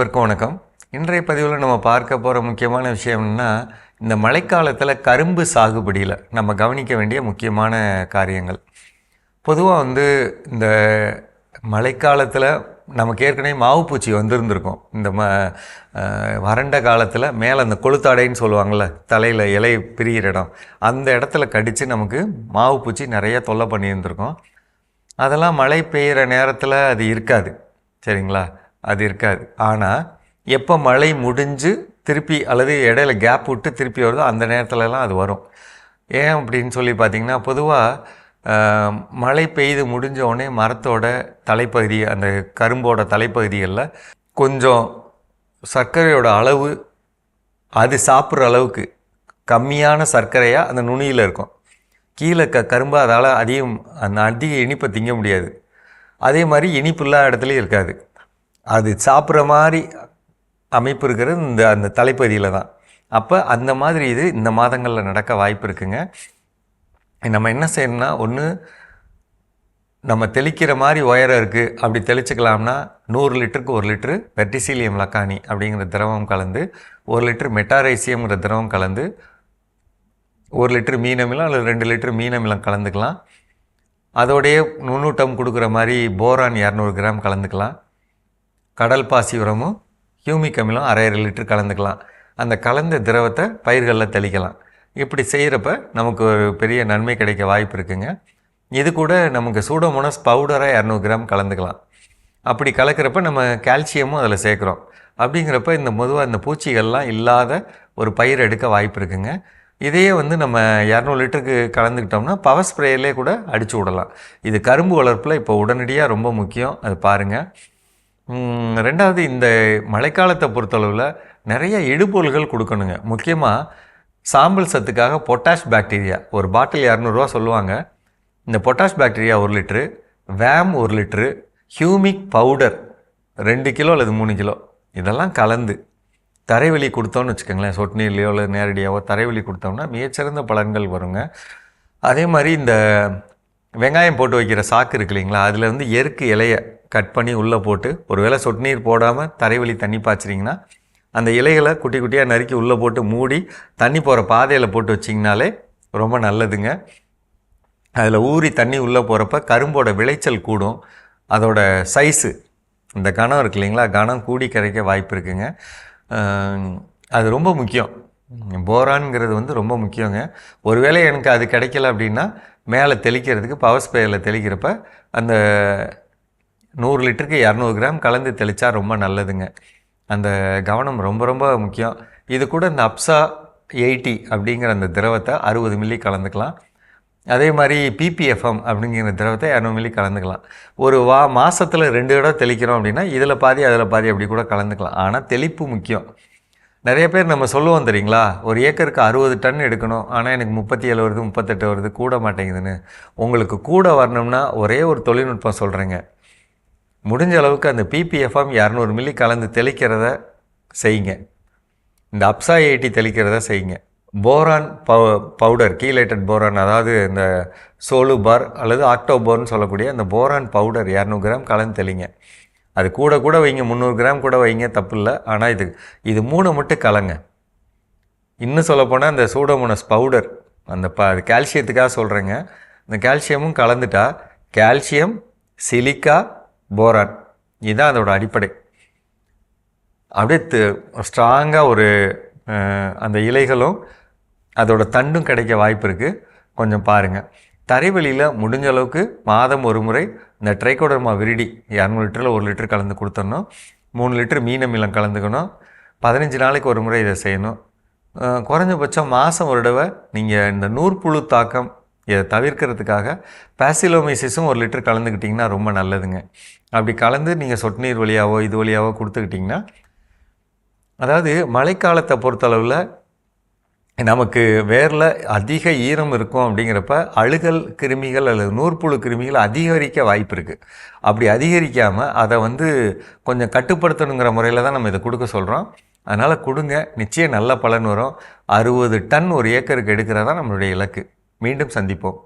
அனைவருக்கும் வணக்கம். இன்றைய பதிவில் நம்ம பார்க்க போகிற முக்கியமான விஷயம்னா இந்த மழைக்காலத்தில் கரும்பு சாகுபடியில் நம்ம கவனிக்க வேண்டிய முக்கியமான காரியங்கள். பொதுவாக வந்து இந்த மழைக்காலத்தில் நமக்கு ஏற்கனவே மாவு பூச்சி வந்திருந்திருக்கும். இந்த ம வறண்ட காலத்தில் மேலே அந்த கொளுத்தாடைன்னு சொல்லுவாங்கள்ல தலையில் இலை பிரிகிற இடம் அந்த இடத்துல கடித்து நமக்கு மாவு பூச்சி நிறைய தொல்லை பண்ணியிருந்திருக்கோம். அதெல்லாம் மழை பெய்கிற நேரத்தில் அது இருக்காது. சரிங்களா? அது இருக்காது. ஆனால் எப்போ மழை முடிஞ்சு திருப்பி அல்லது இடையில கேப் விட்டு திருப்பி வருதோ அந்த நேரத்துலலாம் அது வரும். ஏன் அப்படின்னு சொல்லி பார்த்தீங்கன்னா பொதுவாக மழை பெய்து முடிஞ்ச உடனே மரத்தோட தலைப்பகுதி அந்த கரும்போட தலைப்பகுதிகளில் கொஞ்சம் சர்க்கரையோட அளவு அது சாப்பிட்ற அளவுக்கு கம்மியான சர்க்கரையாக அந்த நுனியில் இருக்கும். கீழே க கரும்பு அதால் அதிகம் அந்த அதிக இனிப்பை திங்க முடியாது. அதே மாதிரி இனிப்பு இல்லாத இடத்துலையும் இருக்காது. அது சாப்பிட்ற மாதிரி அமைப்பு இருக்கிறது இந்த அந்த தலைப்பகுதியில் தான். அப்போ அந்த மாதிரி இது இந்த மாதங்களில் நடக்க வாய்ப்பு இருக்குங்க. நம்ம என்ன செய்யணும்னா ஒன்று நம்ம தெளிக்கிற மாதிரி உயரம் இருக்குது அப்படி தெளிச்சுக்கலாம்னா நூறு லிட்டருக்கு ஒரு லிட்டரு வெர்டிசீலியம் லக்கானி அப்படிங்கிற திரவம் கலந்து ஒரு லிட்டர் மெட்டாரைசியம்ங்கிற திரவம் கலந்து ஒரு லிட்டர் மீனமிலம் அல்லது ரெண்டு லிட்டர் மீனமிலம் கலந்துக்கலாம். அதோடைய நுண்ணூட்டம் கொடுக்குற மாதிரி போரான் இரநூறு கிராம் கலந்துக்கலாம். கடல் பாசி உரமும் ஹியூமிக் அமிலம் அரை அரை லிட்டர் கலந்துக்கலாம். அந்த கலந்த திரவத்தை பயிர்களில் தெளிக்கலாம். இப்படி செய்கிறப்ப நமக்கு ஒரு பெரிய நன்மை கிடைக்க வாய்ப்பு இருக்குங்க. இது கூட நமக்கு சூடோமோனஸ் பவுடராக இரநூறு கிராம் கலந்துக்கலாம். அப்படி கலக்கிறப்ப நம்ம கால்சியமும் அதில் சேர்க்குறோம். அப்படிங்கிறப்ப இந்த பொதுவாக இந்த பூச்சிகள்லாம் இல்லாத ஒரு பயிர் எடுக்க வாய்ப்பு இருக்குங்க. இதையே வந்து நம்ம இரநூறு லிட்டருக்கு கலந்துக்கிட்டோம்னா பவர் ஸ்ப்ரேயிலே கூட அடிச்சு விடலாம். இது கரும்பு வளர்ப்பில் இப்போ உடனடியாக ரொம்ப முக்கியம். அது பாருங்கள் ரெண்டாவது இந்த மழைக்காலத்தை பொறுத்தளவில் நிறைய இடுபொருள்கள் கொடுக்கணுங்க. முக்கியமாக சாம்பல் சத்துக்காக பொட்டாஷ் பாக்டீரியா. ஒரு பாட்டில் இரநூறுவா சொல்லுவாங்க. இந்த பொட்டாஷ் பாக்டீரியா ஒரு லிட்ரு வேம் ஒரு லிட்ரு ஹியூமிக் பவுடர் ரெண்டு கிலோ அல்லது மூணு கிலோ. இதெல்லாம் கலந்து தரைவெளி கொடுத்தோன்னு வச்சுக்கோங்களேன். சொட்டு நீர்லையோ அல்லது நேரடியாகவோ தரைவெளி கொடுத்தோம்னா மிகச்சிறந்த பலன்கள் வருங்க. அதே மாதிரி இந்த வெங்காயம் போட்டு வைக்கிற சாக்கு இருக்கு இல்லைங்களா? அதில் வந்து எருக்கு இலையை கட் பண்ணி உள்ளே போட்டு ஒரு வேளை சொட்டு நீர் போடாமல் தரைவழி தண்ணி பாய்ச்சிட்டிங்கன்னா அந்த இலைகளை குட்டி குட்டியாக நறுக்கி உள்ளே போட்டு மூடி தண்ணி போகிற பாதையில் போட்டு வச்சிங்கனாலே ரொம்ப நல்லதுங்க. அதில் ஊறி தண்ணி உள்ளே போகிறப்ப கரும்போட விளைச்சல் கூடும். அதோட சைஸு இந்த கணம் இருக்கு இல்லைங்களா? கணம் கூடி கிடைக்க வாய்ப்பு இருக்குங்க. அது ரொம்ப முக்கியம். போரான்ங்கிறது வந்து ரொம்ப முக்கியங்க. ஒருவேளை எனக்கு அது கிடைக்கல அப்படின்னா மேலே தெளிக்கிறதுக்கு பவர் ஸ்ப்ரேயில் தெளிக்கிறப்ப அந்த நூறு லிட்டருக்கு இரநூறு கிராம் கலந்து தெளித்தா ரொம்ப நல்லதுங்க. அந்த கவனம் ரொம்ப ரொம்ப முக்கியம். இது கூட இந்த அப்சா எயிட்டி அப்படிங்கிற அந்த திரவத்தை அறுபது மில்லி கலந்துக்கலாம். அதே மாதிரி பிபிஎஃப்எம் அப்படிங்கிற திரவத்தை இரநூறு மில்லி கலந்துக்கலாம். ஒரு வா மாதத்தில் ரெண்டு தடவை தெளிக்கிறோம் அப்படின்னா இதில் பாதி அதில் பாதி அப்படி கூட கலந்துக்கலாம். ஆனால் தெளிப்பு முக்கியம். நிறைய பேர் நம்ம சொல்லுவோம் தெரியுங்களா? ஒரு ஏக்கருக்கு அறுபது டன் எடுக்கணும். ஆனால் எனக்கு முப்பத்தி ஏழு வருது முப்பத்தெட்டு வருது கூட மாட்டேங்குதுன்னு. உங்களுக்கு கூட வரணும்னா ஒரே ஒரு தொழில்நுட்பம் சொல்கிறேங்க முடிஞ்ச அளவுக்கு அந்த பிபிஎஃப்எம் இரநூறு மில்லி கலந்து தெளிக்கிறத செய்யுங்க. இந்த அப்சா எயிட்டி தெளிக்கிறத செய்யுங்க. போரான் பவு பவுடர் கீலேட்டட் போரான் அதாவது இந்த சோலு பார் அல்லது ஆக்டோபோர்னு சொல்லக்கூடிய அந்த போரான் பவுடர் இரநூறு கிராம் கலந்து தெளிங்க. அது கூட கூட வைங்க முந்நூறு கிராம் கூட வைங்க தப்பு இல்லை ஆனால் இது இது மூணு மட்டும் கலங்க. இன்னும் சொல்லப்போனால் அந்த சூடோமோனஸ் பவுடர் அந்த ப அது கால்சியத்துக்காக சொல்கிறேங்க இந்த கால்சியமும் கலந்துட்டா கால்சியம் சிலிக்கா போரான். இதுதான் அதோட அடிப்படை. அப்படியே ஸ்ட்ராங்காக ஒரு அந்த இலைகளும் அதோட தண்டும் கிடைக்க வாய்ப்பு இருக்குது கொஞ்சம் பாருங்கள் தரைவெளியில் முடிஞ்ச அளவுக்கு மாதம் ஒரு முறை இந்த ட்ரைகோடர்மா விரிடி இரநூறு லிட்டரில் ஒரு லிட்டர் கலந்து கொடுத்துடணும். மூணு லிட்டர் மீன் அமிலம் கலந்துக்கணும். பதினஞ்சு நாளைக்கு ஒரு முறை இதை செய்யணும். குறைஞ்சபட்சம் மாதம் ஒரு தடவை நீங்கள் இந்த நூற்புழு தாக்கம் இதை தவிர்க்கிறதுக்காக பேசிலோமைசிஸும் ஒரு லிட்டர் கலந்துக்கிட்டிங்கன்னா ரொம்ப நல்லதுங்க. அப்படி கலந்து நீங்கள் சொட்டு நீர் வழியாவோ இது வழியாவோ கொடுத்துக்கிட்டிங்கன்னா அதாவது மழைக்காலத்தை பொறுத்தளவில் நமக்கு வேரில் அதிக ஈரம் இருக்கும் அப்படிங்கிறப்ப அழுகல் கிருமிகள் அல்லது நூற்புழு கிருமிகள் அதிகரிக்க வாய்ப்பு இருக்குது அப்படி அதிகரிக்காமல் அதை வந்து கொஞ்சம் கட்டுப்படுத்தணுங்கிற முறையில் தான் நம்ம இதை கொடுக்க சொல்கிறோம் அதனால் கொடுங்க. நிச்சயம் நல்ல பலன் வரும். அறுபது டன் ஒரு ஏக்கருக்கு எடுக்கிறதா நம்மளுடைய இலக்கு. மீண்டும் சந்திப்போம்.